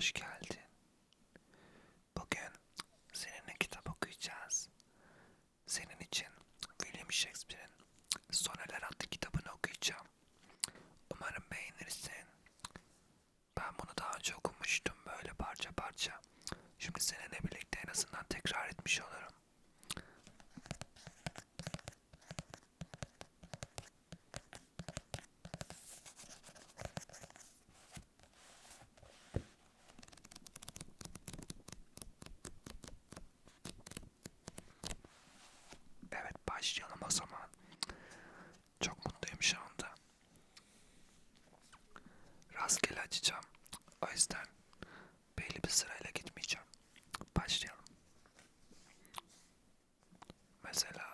hoş geldin. Bugün seninle kitap okuyacağız. Senin için William Shakespeare'in Soneler adlı kitabını okuyacağım. Umarım beğenirsin. Ben bunu daha önce okumuştum böyle parça parça. Şimdi seninle birlikte en azından tekrar etmiş olurum. Evet başlayalım o zaman. Çok mutluyum şu anda. Rastgele açacağım. O yüzden belli bir sırayla gitmeyeceğim. Başlayalım. Mesela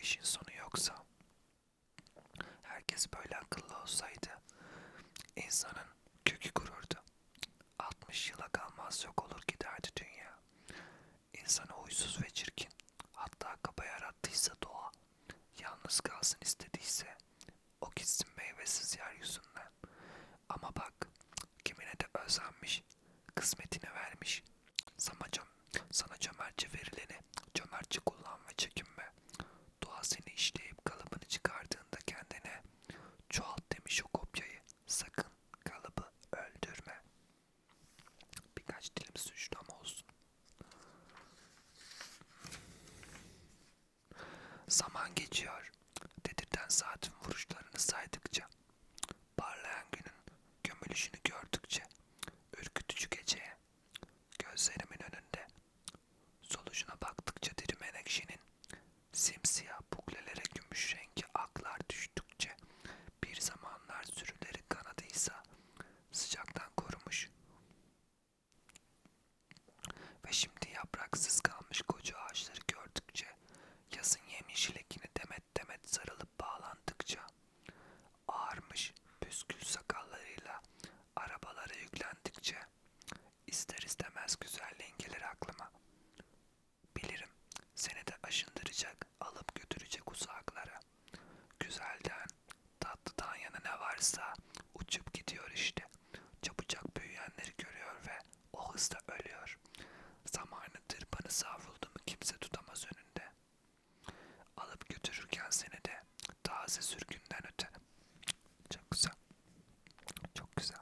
işin sonu yoksa herkes böyle akıllı olsaydı insanın kökü kururdu. 60 yıla kalmaz yok olur giderdi dünya. İnsanı huysuz ve çirkin, hatta kaba yarattıysa doğa, yalnız kalsın istediyse, o gitsin meyvesiz yeryüzünden. Ama bak, kimine de özenmiş, kısmetini vermiş. Sana, cöm sana cömertçe verileni, cömertçe kullan ve çekinme. Dolar düştü. Varsa uçup gidiyor işte. Çabucak büyüyenleri görüyor ve o hızla ölüyor. Zamanı tırpanı savruldu mu kimse tutamaz önünde. Alıp götürürken seni de taze sürgünden öte. Çok güzel. Çok güzel.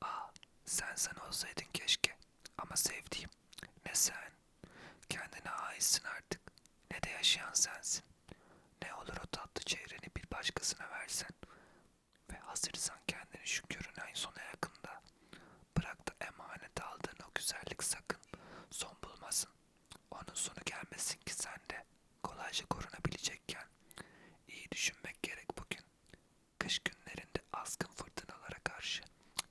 Aa, sen sen olsaydın keşke. Ama sevdiğim ne sen. Kendine aitsin artık. Ne de yaşayan sensin. Ne olur o tatlı çehreni bir başkasına versen. Ve hazırsan kendini şu görünen sona yakında. Bırak da emanet aldığın o güzellik sakın son bulmasın. Onun sonu gelmesin ki sen de kolayca korunabilecekken. İyi düşünmek gerek bugün. Kış günlerinde azgın fırtınalara karşı,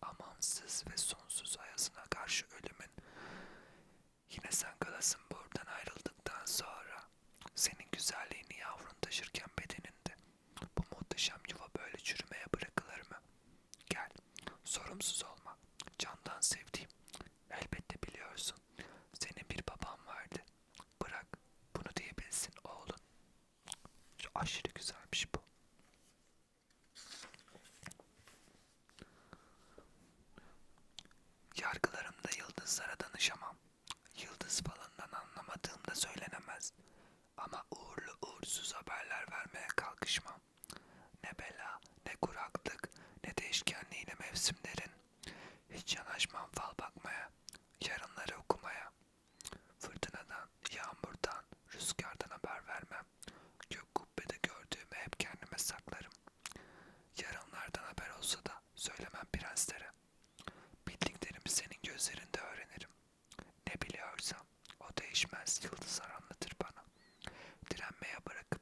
amansız ve sonsuz ayazına karşı ölümün Yine sen kalasın buradan ayrıldıktan sonra. Senin güzelliğini yavrun taşırken bedeninde. Bu muhteşem yuva böyle çürümeye bırakılır mı? Gel, sorumsuz olma. Candan sevdiğim. Yıldızlara danışamam. Yıldız falından anlamadığım da söylenemez. Ama uğurlu uğursuz haberler vermeye kalkışmam. Ne bela, ne kuraklık, ne değişkenliğine mevsimlerin. Hiç yanaşmam fal bakmaya, yarınları okumaya. Fırtınadan, yağmurdan, rüzgardan haber vermem. Gök kubbede gördüğümü hep kendime saklarım. Yarınlardan haber olsa da söylemem prenslere. Bildiklerimi senin gözlerinde değişmez yıldızlar anlatır bana. Direnmeye bırakıp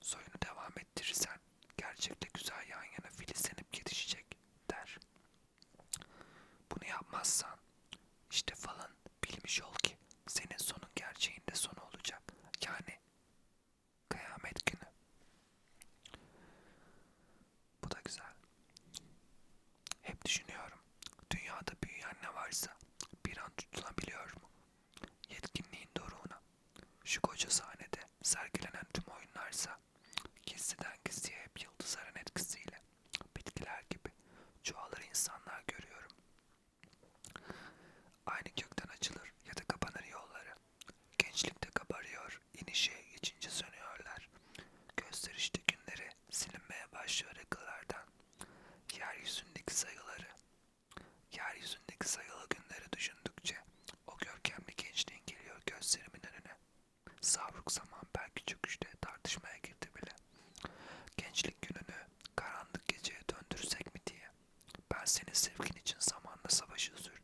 soyunu devam ettirirsen gerçekte güzel yan yana filizlenip gelişecek der. Bunu yapmazsan işte falan bilmiş ol ki senin sonun gerçeğinde sonu olacak. Yani kıyamet günü. Bu da güzel. Hep düşünüyorum. Dünyada büyüyen ne varsa sergilenen tüm oyunlarsa gizliden gizliye hep yıldızların etkisiyle bitkiler gibi çoğalır insanlar görüyorum. Aynı kökten açılır ya da kapanır yolları. Gençlikte kabarıyor, inişe geçince sönüyorlar. Gösterişli günleri silinmeye başlıyor akıllardan. Yeryüzündeki sayıları, yeryüzündeki sayılı günleri düşündükçe o görkemli gençliğin geliyor gözlerimin önüne. Savruk zaman belki çöküşte tartışmaya girdi bile. Gençlik gününü karanlık geceye döndürsek mi diye. Ben senin sevgin için zamanla savaşı sürdürürüm.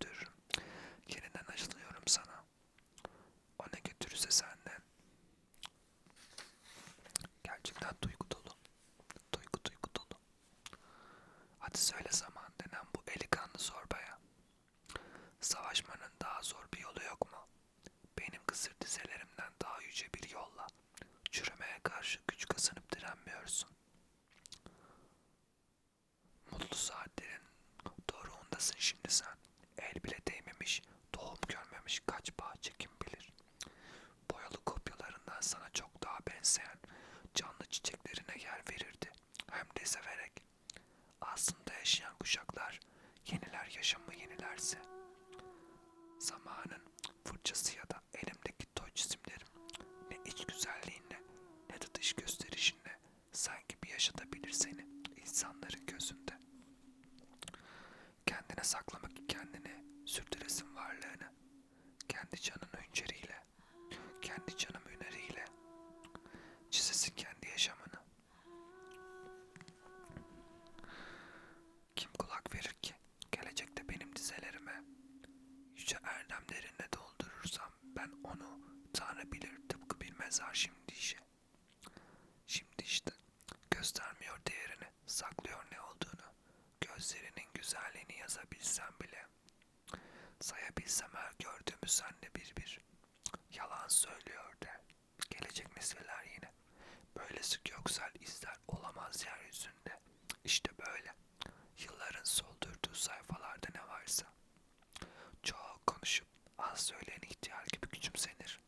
Severek. Aslında yaşayan kuşaklar yeniler yaşamı yenilerse. Zamanın fırçası ya da elimdeki toy çizimlerim ne iç güzelliğinle ne de dış gösterişinle sanki bir yaşatabilir seni insanların gözünde. Kendine saklamak kendini sürdüresin varlığını kendi canın önceriyle kendi canım güzelliğini yazabilsem bile. Sayabilsem her gördüğümü senle bir bir. Yalan söylüyor de. Gelecek nesiller yine. Böylesi göksel izler olamaz yeryüzünde. İşte böyle. Yılların soldurduğu sayfalarda ne varsa. Çok konuşup az söyleyen ihtiyar gibi küçümsenir.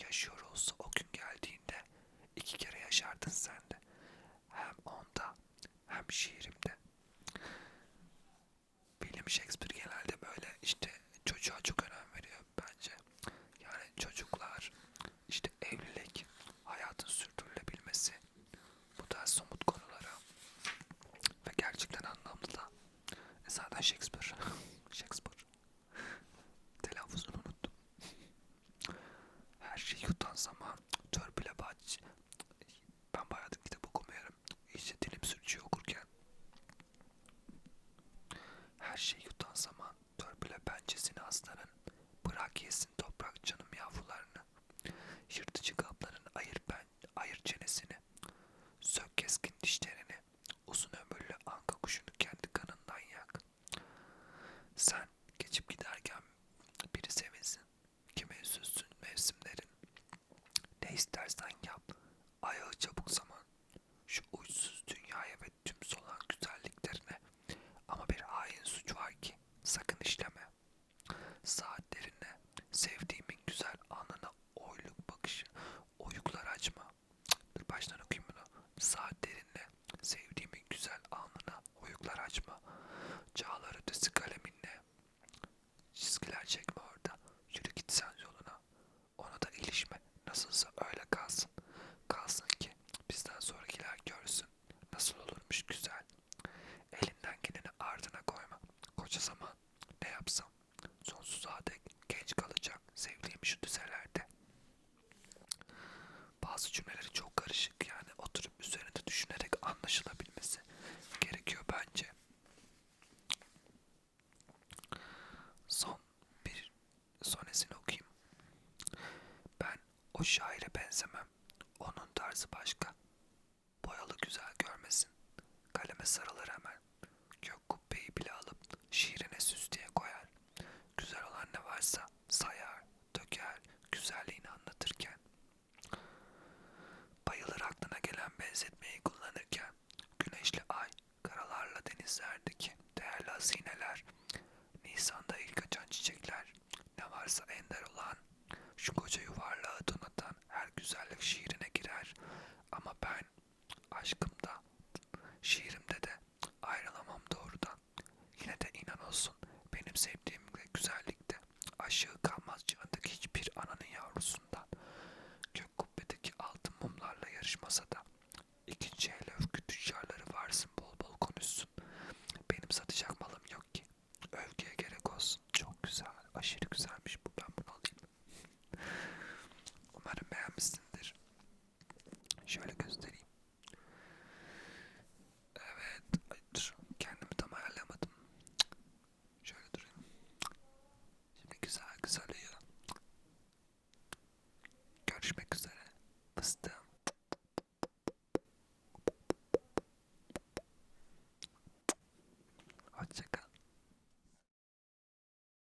Yaşıyor O şaire benzemem. Onun tarzı başka. Boyalı güzel görmesin. Kaleme sarılır hemen. Gök kubbeyi bile alıp şiirine süs diye koyar. Güzel olan ne varsa sayar, döker, güzelliğini anlatırken. Bayılır aklına gelen benzetmeyi kullanırken. Güneşli ay, karalarla denizlerdeki değerli hazineler. Nisan'da ilk açan çiçekler. Ne varsa ender olan. Şu koca her güzellik şiirine girer ama ben aşkımda, şiirimde de ayrılamam doğrudan. Yine de inan olsun benim sevdiğim güzellikte aşığı kalmaz canındaki hiçbir ananın yavrusundan. Gök kubbedeki altın mumlarla yarışmasa da